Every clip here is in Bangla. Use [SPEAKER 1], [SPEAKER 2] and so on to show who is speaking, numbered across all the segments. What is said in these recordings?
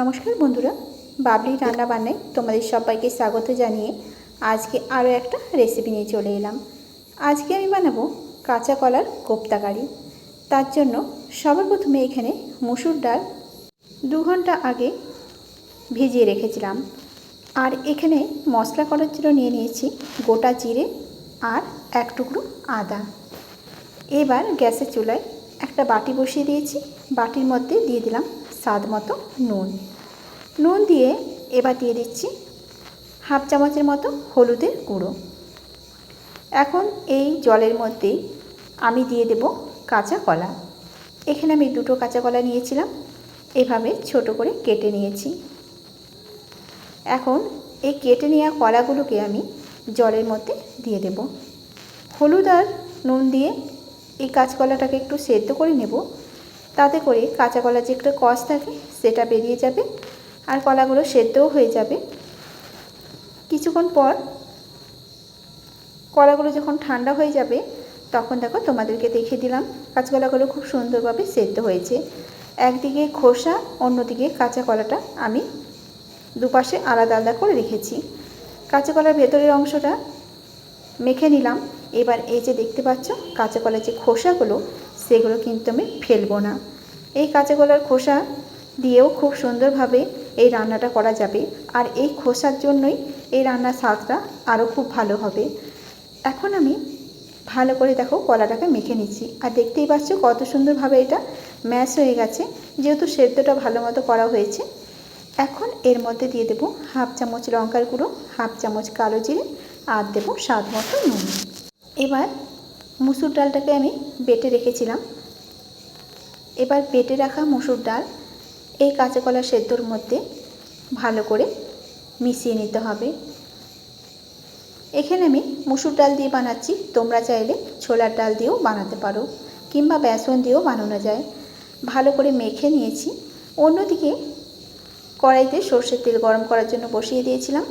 [SPEAKER 1] নমস্কার বন্ধুরা, বাবলি রান্না বান্নায় তোমাদের সবাইকে স্বাগত জানিয়ে আজকে আরও একটা রেসিপি নিয়ে চলে এলাম। আজকে আমি বানাবো কাঁচা কলার কোপ্তা কারি। তার জন্য সবার প্রথমে এখানে মুসুর ডাল দু ঘণ্টা আগে ভিজিয়ে রেখেছিলাম। আর এখানে মশলা করার জন্য নিয়ে নিয়েছি গোটা জিরে আর এক টুকরো আদা। এবার গ্যাসের চুলায় একটা বাটি বসিয়ে দিয়েছি। বাটির মধ্যে দিয়ে দিলাম স্বাদ মতো নুন। নুন দিয়ে এবার দিয়ে দিচ্ছি হাফ চামচের মতো হলুদের গুঁড়ো। এখন এই জলের মধ্যেই আমি দিয়ে দেব কাঁচা কলা। এখানে আমি দুটো কাঁচা কলা নিয়েছিলাম, এভাবে ছোট করে কেটে নিয়েছি। এখন এই কেটে নেওয়া কলাগুলোকে আমি জলের মধ্যে দিয়ে দেব। হলুদ আর নুন দিয়ে এই কাঁচকলাটাকে একটু সেদ্ধ করে নেব। তাতে করে কাঁচা কলা যে একটা কষ থাকে, সেটা বেরিয়ে যাবে আর কলাগুলো সেদ্ধও হয়ে যাবে। কিছুক্ষণ পর কলাগুলো যখন ঠান্ডা হয়ে যাবে, তখন দেখো তোমাদেরকে দেখিয়ে দিলাম কাঁচকলাগুলো খুব সুন্দরভাবে সেদ্ধ হয়েছে। একদিকে খোসা, অন্যদিকে কাঁচা কলাটা আমি দুপাশে আলাদা আলাদা করে রেখেছি। কাঁচা কলার ভেতরের অংশটা মেখে নিলাম। এবার এই যে দেখতে পাচ্ছ, কাঁচা কলার যে খোসাগুলো সেগুলো কিন্তু আমি ফেলব না। এই কাঁচা কলার খোসা দিয়েও খুব সুন্দরভাবে এই রান্নাটা করা যাবে। আর এই খোসার জন্যই এই রান্নার স্বাদটা আরও খুব ভালো হবে। এখন আমি ভালো করে দেখো কলাটাকে মেখে নিচ্ছি। আর দেখতেই পাচ্ছ কত সুন্দরভাবে এটা ম্যাশ হয়ে গেছে। যেহেতু সেদ্ধটা ভালো মতো করা হয়েছে, এখন এর মধ্যে দিয়ে দেবো হাফ চামচ লঙ্কার গুঁড়ো, হাফ চামচ কালো জিরে, আর দেবো স্বাদ মতো নুন। এবার মুসুর ডালটাকে আমি বেটে রেখেছিলাম। এবার বেটে রাখা মুসুর ডাল এই কাঁচা কলা সেদ্ধর মধ্যে ভালো করে মিশিয়ে নিতে হবে। এখানে আমি মুসুর ডাল দিয়ে বানাচ্ছি। তোমরা চাইলে ছোলার ডাল দিয়েও বানাতে পারো কিংবা বেসন দিয়েও বানানো যায়। ভালো করে মেখে নিয়েছি। অন্যদিকে কড়াইতে সর্ষের তেল গরম করার জন্য বসিয়ে দিয়েছিলাম।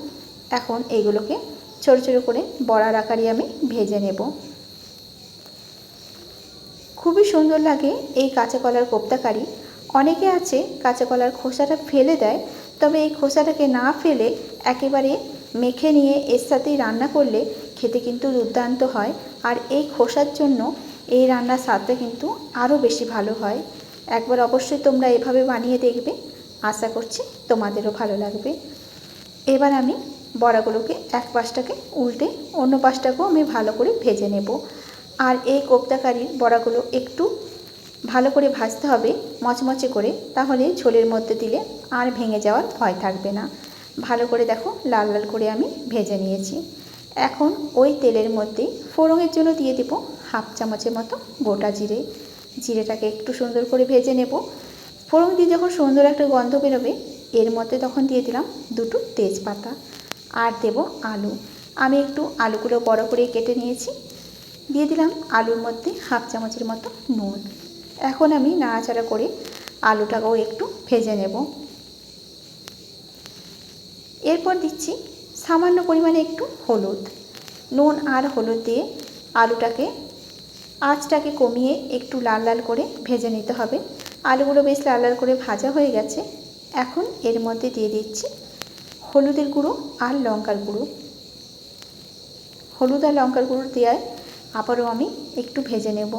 [SPEAKER 1] এখন এইগুলোকে ছোটো ছোটো করে বড়ার আকারে আমি ভেজে নেব। খুবই সুন্দর লাগে এই কাঁচা কলার কোপ্তা কারি অনেকে আছে কাঁচা কলার খোসাটা ফেলে দেয়, তবে এই খোসাটাকে না ফেলে একেবারে মেখে নিয়ে এর সাথেই রান্না করলে খেতে কিন্তু দুর্দান্ত হয়। আর এই খোসার জন্য এই রান্নার স্বাদটা কিন্তু আরও বেশি ভালো হয়। একবার অবশ্যই তোমরা এভাবে বানিয়ে দেখবে, আশা করছি তোমাদেরও ভালো লাগবে। এবার আমি বড়াগুলোকে এক পাশটাকে উল্টে অন্য পাশটাকেও আমি ভালো করে ভেজে নেব। আর এই কোপ্তাকারির বড়াগুলো একটু ভালো করে ভাজতে হবে, মচমচে করে, তাহলে ঝোলের মধ্যে দিলে আর ভেঙে যাওয়ার ভয় থাকবে না। ভালো করে দেখো, লাল লাল করে আমি ভেজে নিয়েছি। এখন ওই তেলের মধ্যেই ফোড়নের জন্য দিয়ে দেবো হাফ চামচের মতো গোটা জিরে। জিরেটাকে একটু সুন্দর করে ভেজে নেব। ফোড়ন দিয়ে যখন সুন্দর একটা গন্ধ বেরোবে, এর মধ্যে তখন দিয়ে দিলাম দুটো তেজপাতা। আর দেব আলু। আমি একটু আলুগুলো বড় করে কেটে নিয়েছি। দিয়ে দিলাম আলুর মধ্যে হাফ চামচের মতো নুন। এখন আমি নাড়াচাড়া করে আলুটাকেও একটু ভেজে নেব। এরপর দিচ্ছি সামান্য পরিমাণে একটু হলুদ। নুন আর হলুদ দিয়ে আলুটাকে, আঁচটাকে কমিয়ে একটু লাল লাল করে ভেজে নিতে হবে। আলুগুলো বেশ লাল লাল করে ভাজা হয়ে গেছে। এখন এর মধ্যে দিয়ে দিচ্ছি হলুদের গুঁড়ো আর লঙ্কার গুঁড়ো। হলুদ আর লঙ্কার গুঁড়ো দেওয়ায় আবারও আমি একটু ভেজে নেব।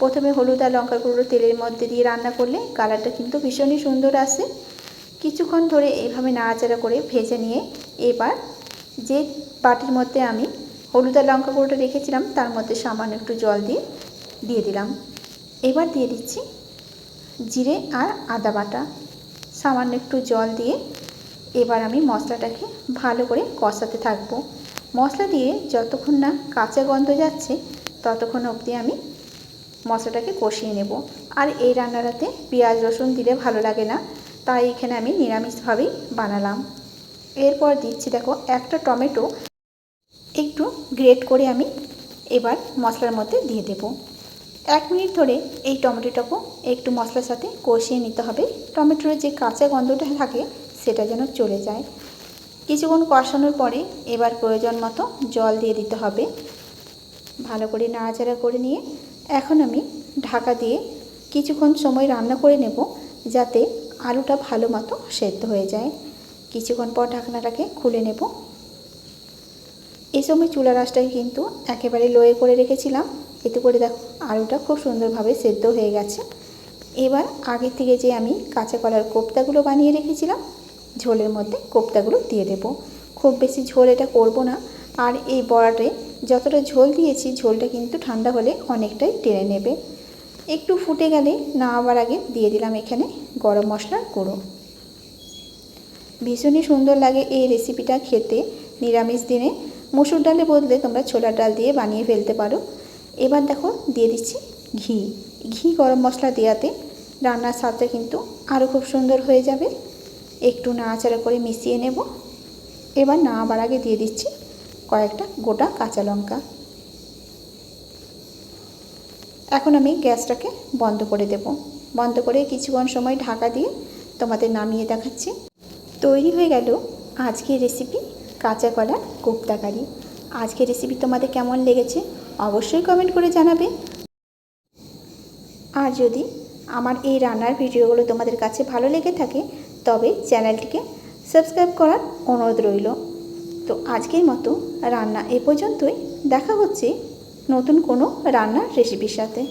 [SPEAKER 1] প্রথমে হলুদ আর লঙ্কার গুঁড়ো তেলের মধ্যে দিয়ে রান্না করলে কালারটা কিন্তু ভীষণই সুন্দর আসে। কিছুক্ষণ ধরে এইভাবে নাড়াচাড়া করে ভেজে নিয়ে এবার যে বাটির মধ্যে আমি হলুদ আর লঙ্কা গুঁড়োটা রেখেছিলাম, তার মধ্যে সামান্য একটু জল দিয়ে দিয়ে দিলাম। এবার দিয়ে দিচ্ছি জিরে আর আদা বাটা। সামান্য একটু জল দিয়ে এবার আমি মশলাটাকে ভালো করে কষাতে থাকব। মশলা দিয়ে যতক্ষণ না কাঁচা গন্ধ যাচ্ছে, ততক্ষণ অবধি আমি মশলাটাকে কষিয়ে নেব। আর এই রান্নাটাতে পেঁয়াজ, রসুন দিলে ভালো লাগে না, তাই এখানে আমি নিরামিষভাবেই বানালাম। এরপর দিচ্ছি, দেখো, একটা টমেটো। একটু গ্রেট করে আমি এবার মশলার মধ্যে দিয়ে দেব। এক মিনিট ধরে এই টমেটোটাকেও একটু মশলার সাথে কষিয়ে নিতে হবে। টমেটোর যে কাঁচা গন্ধটা থাকে, সেটা যেন চলে যায়। কিছুক্ষণ কষানোর পরে এবার প্রয়োজন মতো জল দিয়ে দিতে হবে। ভালো করে নাড়াচাড়া করে নিয়ে এখন আমি ঢাকা দিয়ে কিছুক্ষণ সময় রান্না করে নেব যাতে আলুটা ভালো মতো সেদ্ধ হয়ে যায়। কিছুক্ষণ পর ঢাকনাটাকে খুলে নেব। এই সময় চুলা রাসটাকে কিন্তু একেবারে লোয়ে করে রেখেছিলাম। এতে করে দেখো আলুটা খুব সুন্দরভাবে সেদ্ধ হয়ে গেছে। এবার আগে থেকে যে আমি কাঁচা কলার কোপ্তাগুলো বানিয়ে রেখেছিলাম ঝোলের মধ্যে কোপ্তাগুলো দিয়ে দেব। খুব বেশি ঝোল এটা করব না। আর এই বড়াতে যতটা ঝোল দিয়েছি, ঝোলটা কিন্তু ঠান্ডা হলে অনেকটাই টেনে নেবে। একটু ফুটে গেলে না নামাবার আগে দিয়ে দিলাম এখানে গরম মশলার গুঁড়ো। ভীষণই সুন্দর লাগে এই রেসিপিটা খেতে। নিরামিষ দিনে মুসুর ডালে বদলে তোমরা ছোলার ডাল দিয়ে বানিয়ে ফেলতে পারো। এবার দেখো দিয়ে দিচ্ছি ঘি। ঘি গরম মশলা দেওয়াতে রান্নার স্বাদটা কিন্তু আরও খুব সুন্দর হয়ে যাবে। একটু নাড়াচাড়া করে মিশিয়ে নেব। এবার নামাবার আগে দিয়ে দিচ্ছি কয়েকটা গোটা কাঁচা লঙ্কা। এখন আমি গ্যাসটাকে বন্ধ করে দেব। বন্ধ করে কিছুক্ষণ সময় ঢাকা দিয়ে তোমাদের নামিয়ে দেখাচ্ছি। তৈরি হয়ে গেল আজকের রেসিপি কাঁচা কলার কোপ্তাকারি আজকের রেসিপি তোমাদের কেমন লেগেছে অবশ্যই কমেন্ট করে জানাবে। আর যদি আমার এই রান্নার ভিডিওগুলো তোমাদের কাছে ভালো লেগে থাকে, তবে চ্যানেলটিকে সাবস্ক্রাইব করার অনুরোধ রইল। তো আজকের মতো রান্না এ পর্যন্তই। দেখা হচ্ছে নতুন কোনো রান্নার রেসিপির সাথে।